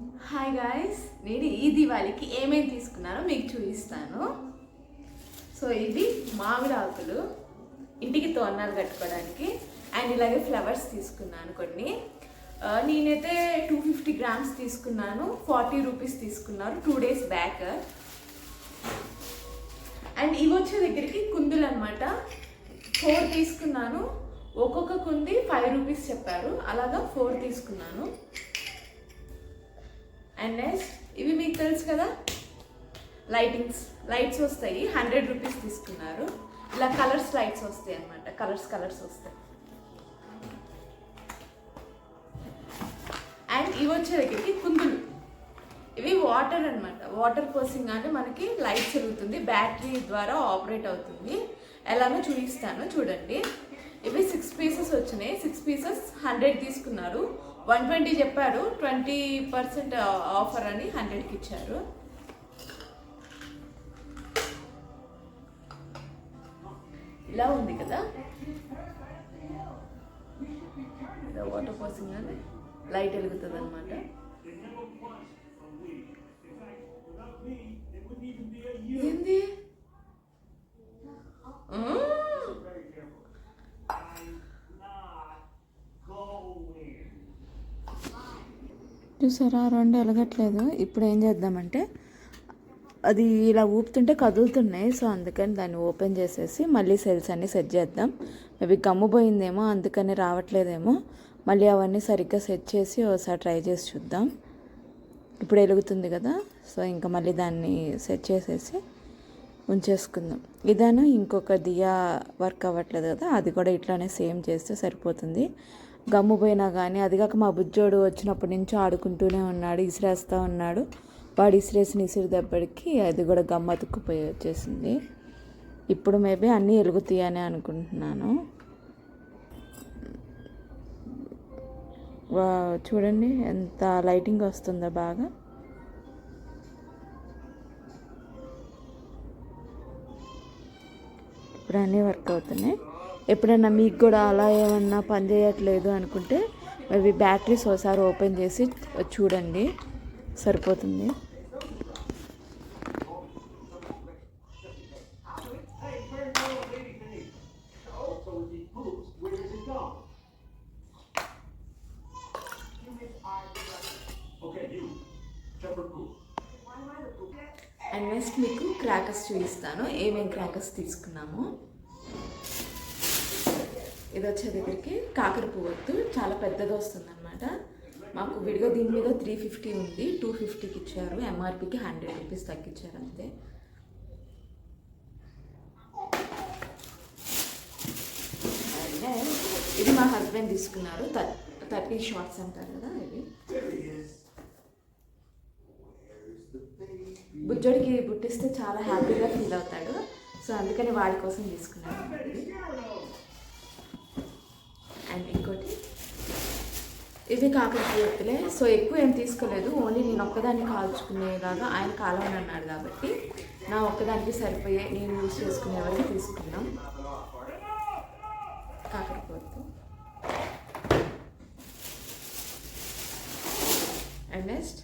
Hi guys నేను ఈ దివాళీకి ఏమేమి తీసుకున్నానో మీకు చూపిస్తాను. సో ఇవి మామిడి ఆకులు ఇంటికి తోరణాలు కట్టుకోవడానికి అండ్ ఇలాగే ఫ్లవర్స్ తీసుకున్నాను కొన్ని. నేనైతే టూ ఫిఫ్టీ గ్రామ్స్ తీసుకున్నాను ఫార్టీ రూపీస్ తీసుకున్నారు టూ డేస్ బ్యాక్ అండ్ ఇవి వచ్చే దగ్గరికి కుందులు అనమాట ఫోర్ తీసుకున్నాను ఒక్కొక్క కుంది ఫైవ్ రూపీస్ చెప్పారు అలాగా ఫోర్ తీసుకున్నాను. అండ్ నెక్స్ట్ ఇవి మీకు తెలుసు కదా? లైటింగ్స్ లైట్స్ వస్తాయి. హండ్రెడ్ రూపీస్ తీసుకున్నారు. ఇలా కలర్స్ లైట్స్ వస్తాయి అన్నమాట. కలర్స్ కలర్స్ వస్తాయి. అండ్ ఇవి వచ్చే దగ్గరికి కుందులు. ఇవి వాటర్ అన్నమాట. వాటర్ పోసింగానే మనకి లైట్ జరుగుతుంది బ్యాటరీ ద్వారా ఆపరేట్ అవుతుంది. ఎలానో చూపిస్తాను. చూడండి. ఇవి సిక్స్ పీసెస్ వచ్చినాయి. సిక్స్ పీసెస్ హండ్రెడ్ తీసుకున్నారు. వన్ ట్వంటీ చెప్పారు ట్వంటీ పర్సెంట్ ఆఫర్ అని హండ్రెడ్కి ఇచ్చారు. ఇలా ఉంది కదా? వాటర్ వాటర్ అని లైట్ వెలుగుతుంది అనమాట చూసారా? రెండు ఎలగట్లేదు ఇప్పుడు ఏం చేద్దామంటే అది ఇలా ఊపుతుంటే కదులుతున్నాయి. సో అందుకని దాన్ని ఓపెన్ చేసేసి మళ్ళీ సెల్స్ అన్ని సెట్ చేద్దాం. మేబీ గమ్ము పోయిందేమో అందుకని రావట్లేదేమో. మళ్ళీ అవన్నీ సరిగ్గా సెట్ చేసి ఒకసారి ట్రై చేసి చూద్దాం. ఇప్పుడు వెలుగుతుంది కదా? సో ఇంకా మళ్ళీ దాన్ని సెట్ చేసేసి ఉంచేసుకుందాం. ఇదాను ఇంకొక దియా వర్క్ అవ్వట్లేదు కదా? అది కూడా ఇట్లానే సేమ్ చేస్తే సరిపోతుంది. గమ్ము పోయినా కానీ అది కాక మా బుజ్జోడు వచ్చినప్పటి నుంచి ఆడుకుంటూనే ఉన్నాడు ఇసిరేస్తూ ఉన్నాడు. వాడు ఇసిరేసిన ఇసిరి దెబ్బడికి అది కూడా గమ్ము అతుక్కుపోయి వచ్చేసింది. ఇప్పుడు మేబీ అన్నీ వెలుగుతాయని అనుకుంటున్నాను. చూడండి ఎంత లైటింగ్ వస్తుందో బాగా. ఇప్పుడు అన్నీ వర్క్ అవుతున్నాయి. ఎప్పుడైనా మీకు కూడా అలా ఏమన్నా పని చేయట్లేదు అనుకుంటే అవి బ్యాటరీస్ ఒకసారి ఓపెన్ చేసి చూడండి. సరిపోతుంది. అండ్ నెక్స్ట్ మీకు క్రాకర్స్ చూపిస్తాను. ఏమేమి క్రాకర్స్ తీసుకున్నాము? ఇది వచ్చే దగ్గరికి కాకర పువ్వొత్తు. చాలా పెద్దది వస్తుంది అనమాట మాకు విడిగా దీని మీద త్రీ ఫిఫ్టీ ఉంది. టూ ఫిఫ్టీకి ఇచ్చారు. ఎంఆర్పికి హండ్రెడ్ రూపీస్ తగ్గించారు అంతే. ఇది మా హస్బెండ్ తీసుకున్నారు. థర్టీ షార్ట్స్ అంటారు కదా ఇవి. బుజ్జోడికి పుట్టిస్తే చాలా హ్యాపీగా ఫీల్ అవుతాడు. సో అందుకని వాడి కోసం తీసుకున్నాను. ఇంకోటి ఇవి కాకరకాయలే సో ఎక్కువ ఏం తీసుకోలేదు. ఓన్లీ నేను ఒక్కదాన్ని కాల్చుకునేలాగా ఆయన కాలమని అన్నాడు కాబట్టి నా ఒక్కదానికి సరిపోయే నేను యూజ్ చేసుకునే వరకు తీసుకున్నాం. కాకరపోతు అండ్ నెక్స్ట్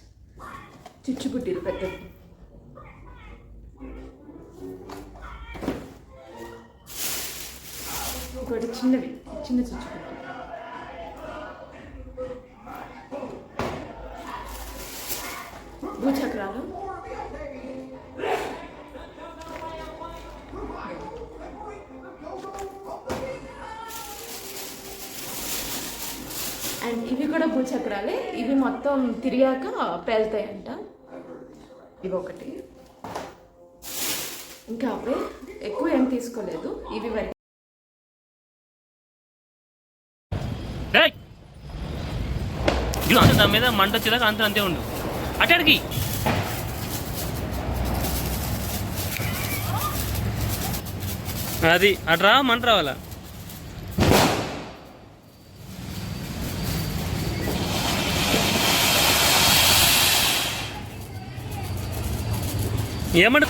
చిచ్చుబుడ్డీలు పెద్ద ఇంకోటి చిన్నవి చిన్న చిచ్చుబుడ్డి భూచక్రాలు. అండ్ ఇవి కూడా భూచక్రాలే. ఇవి మొత్తం తిరిగాక పేలుతాయంట. ఇవి ఒకటి ఇంకా అవే. ఎక్కువ ఏం తీసుకోలేదు. ఇవి వరకు. అంతే దాని మీద మంట వచ్చేదాకా అంతే అంతే ఉండు. అటాడికి అది అట్రా మంట రావాలా? ఏమంట